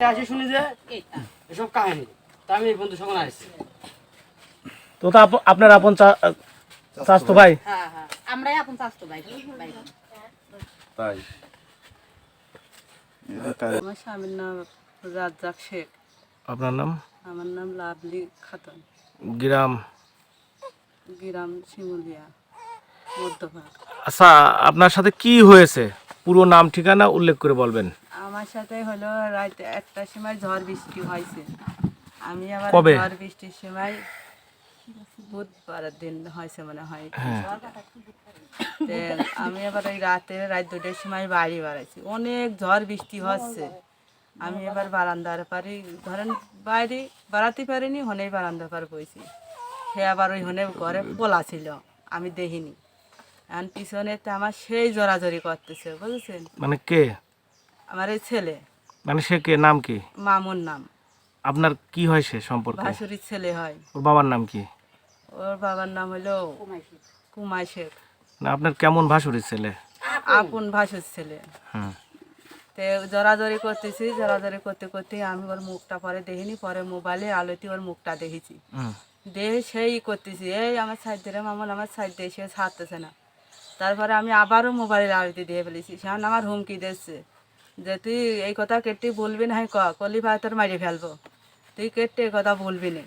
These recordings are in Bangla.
আসি শুনি যে এসব কাহিনী। তা আমি বন্ধু সঙ্গে আসছি। তো তো আপনার আপন ভাই? হ্যাঁ হ্যাঁ। আমরাই আপন চাষতো ভাই ভাই। তাই? আমার স্বামীর নাম রাজ্জাক শেখ। আপনার নাম? আমার নাম লাভলি খাতুন। গ্রাম? গ্রাম শিমুলিয়া মধ্যভাগ। আচ্ছা আপনার সাথে কি হয়েছে? পুরো নাম ঠিকানা উল্লেখ করে বলবেন। আমার সাথে হলো রাত একটার সময় ঝড় বৃষ্টি হয়েছে। আমি আবার কবে? ঝড় বৃষ্টির সময় বুধবারের দিন হয়েছে মনে হয়। তে আমি আবার ওই রাতে রাত দুটোর সময় বাড়ি বাড়াইছি। অনেক ঝড় বৃষ্টি হচ্ছে। আমি এবার বারান্দার পারি ধরেন বাইরে বাড়াতে পারিনি হনেই বারান্দার পার বইছি। সে আবার ওই হনে ঘরে পোলা ছিল। আমি দেখিনি। এখন পিছনেতে আমার সেই জোরাজোরি করতেছে বুঝেছেন? মানে কে? আমার এই ছেলে। মানে সে কে? নাম কি? মামুর নাম। আপনার কি হয় সে সম্পর্কে? ভাসুরির ছেলে হয়। ওর বাবার নাম কি? ওর বাবার নাম হলো কুমাই শেখ। না আপনার কেমন ভাসুরির ছেলে? আপন ভাসুর ছেলে। হুম। তে জড়াজড়ি করতেছি জড়াজড়ি করতে করতে আমি ওর মুখটা পরে দেখিনি পরে মোবাইলে আলোতে ওর মুখটা দেখেছি। দেখে সেই করতেছি এই আমার সাইড ধরে মামুন আমার সাইড দিয়ে সে ছাড়তেছে না। তারপরে আমি আবারও মোবাইলের আলোতে দিয়ে ফেলেছি। সেখান আমার হুমকি দিচ্ছে যে তুই এই কথা কেটে বলবি না ক? কলি ভাই তোর মারি ফেলব। তুই কেটে এই কথা বলবি না।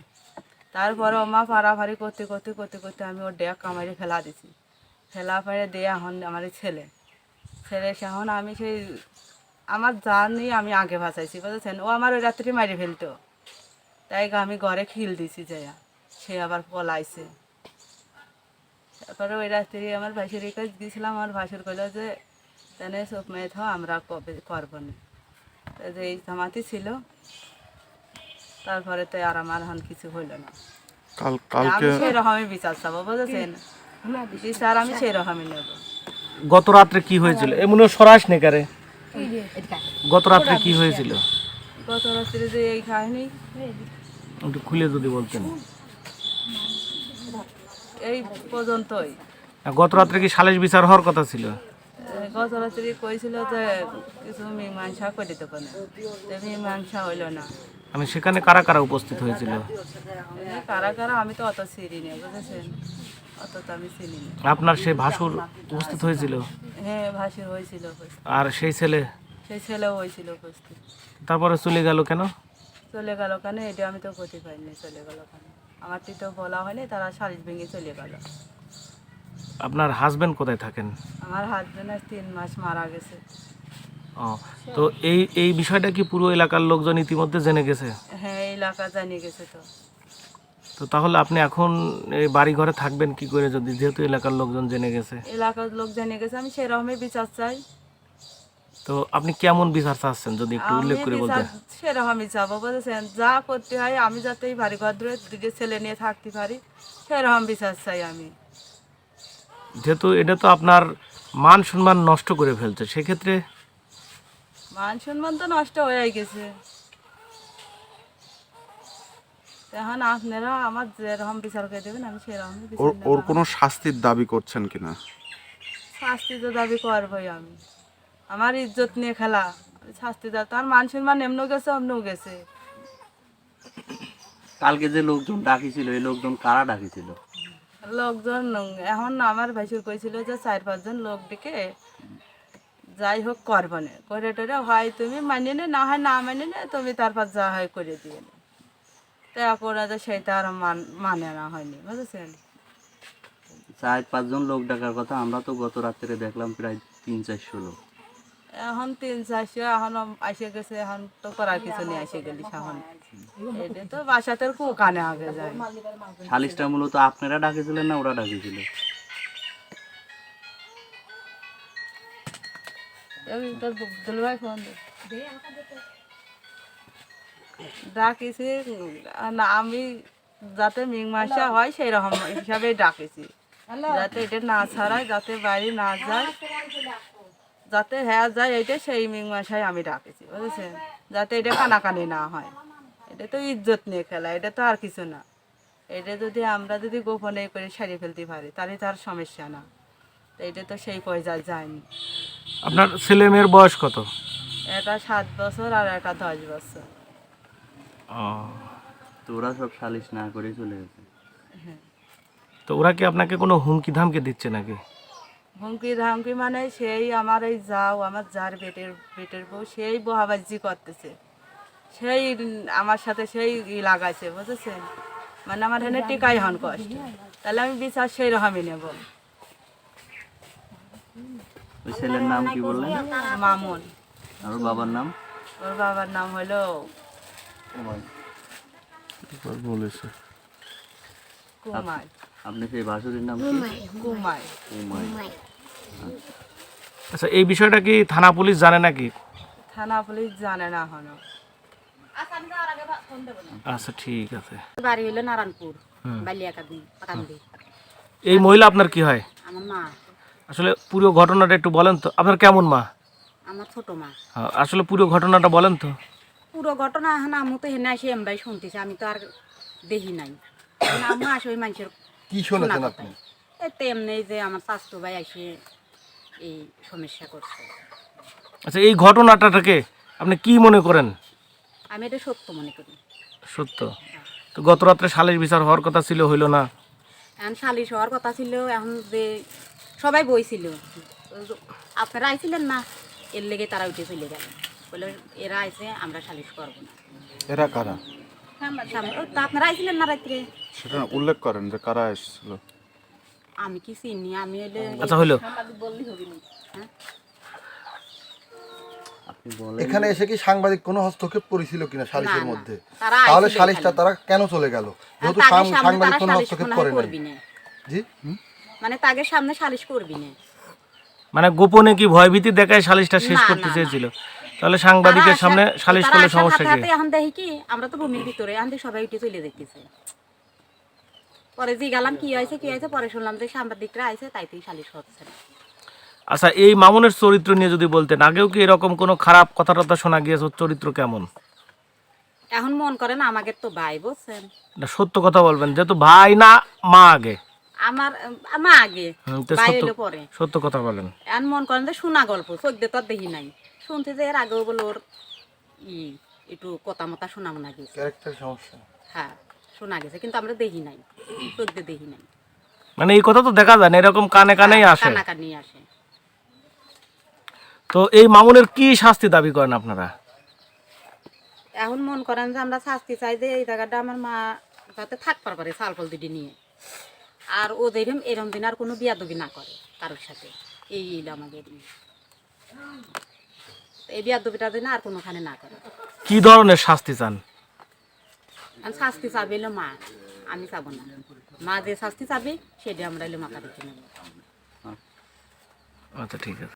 তারপরে মা পাড়াফাড়ি করতে করতে করতে করতে আমি ওর ডেক কামারি ফেলা দিছি। ফেলা ফেলে দিয়ে এখন আমার ছেলে। ছেলে এখন আমি সেই আমার জানি আমি আগে ভাসাইছি বুঝেছেন? ও আমার ওই রাত্রি মারি ফেলতো। তাই আমি ঘরে খিল দিছি যাইয়া সে আবার পলাইছে। তারপরে ওই রাত্রি আমার ভাসুর কাছে গেছিলাম আমার ভাসুর কইলো যে তেনে সব মেয়ে থাও আমরা কবে করব না? যে এই জামাতি ছিল। তারপরে তো আর আমার এখন কিছু হইল না। আমি সেই বিচার চাবো বুঝেছেন? বিচার আমি সেই রকমই নেব। গত রাত্রে কি হয়েছিল? এমন সরাস নেকারে গত রাত্রে কি হয়েছিল? গত রাত্রে যে এই কাহিনী। একটু খুলে যদি বলতেন। এই পর্যন্তই। গত রাত্রে কি সালিশ বিচার হওয়ার কথা ছিল? গত রাত্রি কইছিল যে কিছু মীমাংসা করে দিতে পারে মীমাংসা হইল না। মানে সেখানে কারা কারা উপস্থিত হয়েছিল? কারা কারা আমি তো অত চিনি না বুঝেছেন? অত তো আমি চিনি না। আপনার সেই ভাসুর উপস্থিত হয়েছিল? হ্যাঁ ভাসির হয়েছিল আর সেই ছেলে? সেই ছেলেও হয়েছিল উপস্থিত। তারপরে চলে গেল কেন? চলে গেল কেন? এটা আমি তো ক্ষতি পাইনি চলে গেল কেন? আমার তো বলা হয়নি তারা সারিশ ভেঙে চলে গেল। আপনার হাজবেন্ড কোথায় থাকেন? আমার হাজবেন্ড তিন মাস মারা গেছে। ও তো এই এই বিষয়টা কি পুরো এলাকার লোকজন ইতিমধ্যে জেনে গেছে? হ্যাঁ এলাকা জানিয়ে গেছে তো। তো তাহলে আপনি এখন এই বাড়ি ঘরে থাকবেন কি করে যদি যেহেতু এলাকার লোকজন জেনে গেছে? এলাকার লোক জানিয়ে গেছে আমি সেরকমই বিচার চাই। তো আপনি কেমন বিচার চাচ্ছেন? যদি একটু উল্লেখ করে বিচার সেরকমই চাবো বুঝেছেন যা করতে হয় আমি যাতে এই বাড়ি ঘর ধরে ছেলে নিয়ে থাকতে পারি সেরকম বিচার চাই আমি। যেহেতু এটা তো আপনার মান সম্মান নষ্ট করে ফেলছে সেক্ষেত্রে? মান সম্মান তো নষ্ট হয়ে গেছে। এখন আপনারা আমার যেরকম বিচার করে দেবেন আমি সেরকম ওর ওর কোনো শাস্তির দাবি করছেন কিনা? শাস্তি তো দাবি করবোই আমি। আমার ইজ্জত নিয়ে খেলা। শাস্তি দাও। তার মান সম্মান এমনও গেছে অমনও গেছে। কালকে যে লোকজন ডাকিছিল এই লোকজন কারা ডাকিছিল? লোকজন এখন আমার ভাইসুর কইছিল যে চার পাঁচজন লোক ডেকে যাই হোক করব না করে টরে হয় তুমি মানিয়ে নে না হয় না মানে নে তুমি তারপর যা হয় করে দিয়ে নে। তা করে যে সেটা আর মান- মানে না হয়নি বুঝেছেন? চার পাঁচজন লোক ডাকার কথা আমরা তো গত রাত্রে দেখলাম প্রায় তিন চারশো লোক। এখন তিন চারশো এখন আসে গেছে এখন তো করার কিছু নেই আসে গেলি এখন এটা তো বাসাতে কুকানে আগে যায়। সালিশটা মূলত আপনারা ডাকেছিলেন না ওরা ডাকেছিল? ডাকিছি না আমি যাতে মীমাংসা হয় সেই রকম হিসাবে ডাকেছি। যাতে এটা না ছাড়ায় যাতে বাইরে না যায়। যাতে হ্যাঁ যায় এটা সেই মীমাংসায় আমি ডাকেছি বুঝেছেন? যাতে এটা কানাকানি না হয়। এটা তো ইজ্জত নিয়ে খেলা এটা তো আর কিছু না। এটা যদি আমরা যদি গোপনে করে সারিয়ে ফেলতে পারি তাহলে তার সমস্যা না। তো এটা তো সেই পর্যায়ে যায়নি। আপনার ছেলে মেয়ের বয়স কত? এটা সাত বছর আর এটা দশ বছর। ও, তো ওরা সব সালিশ না করে চলে গেছে। তো ওরা কি আপনাকে কোনো হুমকি ধামকি দিচ্ছে নাকি? হুমকি ধামকি মানে সেই আমার এই যাও আমার যার বেটের বেটের বউ সেই বহাবাজি করতেছে। সেই আমার সাথে সেই ই লাগাইছে বুঝেছেন? মানে আমার এখানে টিকাই হন কষ্ট। তাহলে আমি বিচার সেই রকমই নেব। ওই ছেলের নাম কি বললেন? মামুন। আর ওর বাবার নাম? ওর বাবার নাম হলো বলেছে। কুমার। আপনি সেই ভাসুরির নাম কি? কুমার উমাই আচ্ছা এই বিষয়টা কি থানা পুলিশ জানে নাকি? থানা পুলিশ জানে না হনো আচ্ছা ঠিক আছে। বাড়ি হইল নারায়ণপুর বালিয়াকান্দি কান্দি এই মহিলা আপনার কি হয়? আমার মা। আসলে পুরো ঘটনাটা একটু বলেন তো। আপনার কেমন মা? আমার ছোট মা। হ্যাঁ, আসলে পুরো ঘটনাটা বলেন তো। পুরো ঘটনা এখন আমি তো হেনে আসি এমবাই শুনতেছি। আমি তো আর দেখি নাই। আমি আসি ওই মানুষের কি শুনেছেন আপনি? এতে এমনি যে আমার স্বাস্থ্য ভাই এসে এই সমস্যা করছে। আচ্ছা এই ঘটনাটাকে আপনি কি মনে করেন? আমি এটা সত্য মনে করি। সত্য? তো গত রাত্রে সালিশ বিচার হওয়ার কথা ছিল হইল না? এখন সালিশ হওয়ার কথা ছিল এখন যে সবাই বইছিল। আপনারা আইছিলেন না? এর লেগে তারা উঠে চলে গেল। বলে এরা আইছে আমরা সালিশ করব না। এরা কারা? আপনারা আইছিলেন না রাত্রে? সেটা উল্লেখ করেন যে কারা এসেছিল। আমি কি চিনি? আমি হলে আচ্ছা আপনি বলেন। এখানে এসে কি সাংবাদিক কোনো হস্তক্ষেপ করেছিল কিনা সালিশের। মধ্যে? তাহলে সালিশটা তারা কেন চলে গেল? যেহেতু সাং- সামনে সাংবাদিক কোনো হস্তক্ষেপ করে নাই। না। জি? মানে তাদের সামনে সালিশ করবি না। মানে গোপনে কি ভয়ভীতি দেখায় সালিশটা শেষ করতে চেয়েছিল? তাহলে সাংবাদিকের সামনে সালিশ করলে সমস্যা কি? এখন দেখি কি আমরা তো রুমের ভিতরে এখন সবাই উঠে চলে দেখতেছে পরে জি গেলাম কি হয়েছে কি হয়েছে পরে শুনলাম যে সাংবাদিকরা আইছে তাইতেই সালিশ হচ্ছে। না আচ্ছা এই মামুনের চরিত্র নিয়ে যদি বলতেন আগেও কি এরকম কোনো খারাপ কথা টথা শোনা গিয়েছে? ওর চরিত্র কেমন? এখন মন করেন আমাকে তো ভাই বুঝছেন এটা সত্য কথা বলবেন যেহেতু ভাই না মা আগে। আমার আমার আগে ভাই সত্য হইল পরে। সত্য কথা বলেন। এখন মন করেন যে শোনা গল্প চোখ দিয়ে তো আর দেখি নাই। শুনতে যে এর আগেও বলে ওর ই একটু কথা মতা শোনা মনে গেছে। ক্যারেক্টার সমস্যা। হ্যাঁ। শোনা গেছে কিন্তু আমরা দেখি নাই চোখ দিয়ে দেখি নাই। মানে এই কথা তো দেখা যায় না এরকম কানে কানেই আসে। কানে কানাকানি আসে। তো এই মামুনের কি শাস্তি দাবি করেন আপনারা? এখন মন করেন যে আমরা শাস্তি চাই যে এই জায়গাটা আমার মা যাতে থাকবার পারে চাল ফল দুটি নিয়ে। আর ও যেরকম এরম দিন আর কোনো বিয়াদবি না করে কারোর সাথে। এই হইল আমাদের ই। এই বিয়াদবিটা দিন আর কোনোখানে না করে। কি ধরনের শাস্তি চান? আর শাস্তি চাবে এলো মা, আমি চাবো না। মা যে শাস্তি চাবে, সেটা আমরা এলো মাথা রেখে নেব। আচ্ছা ঠিক আছে।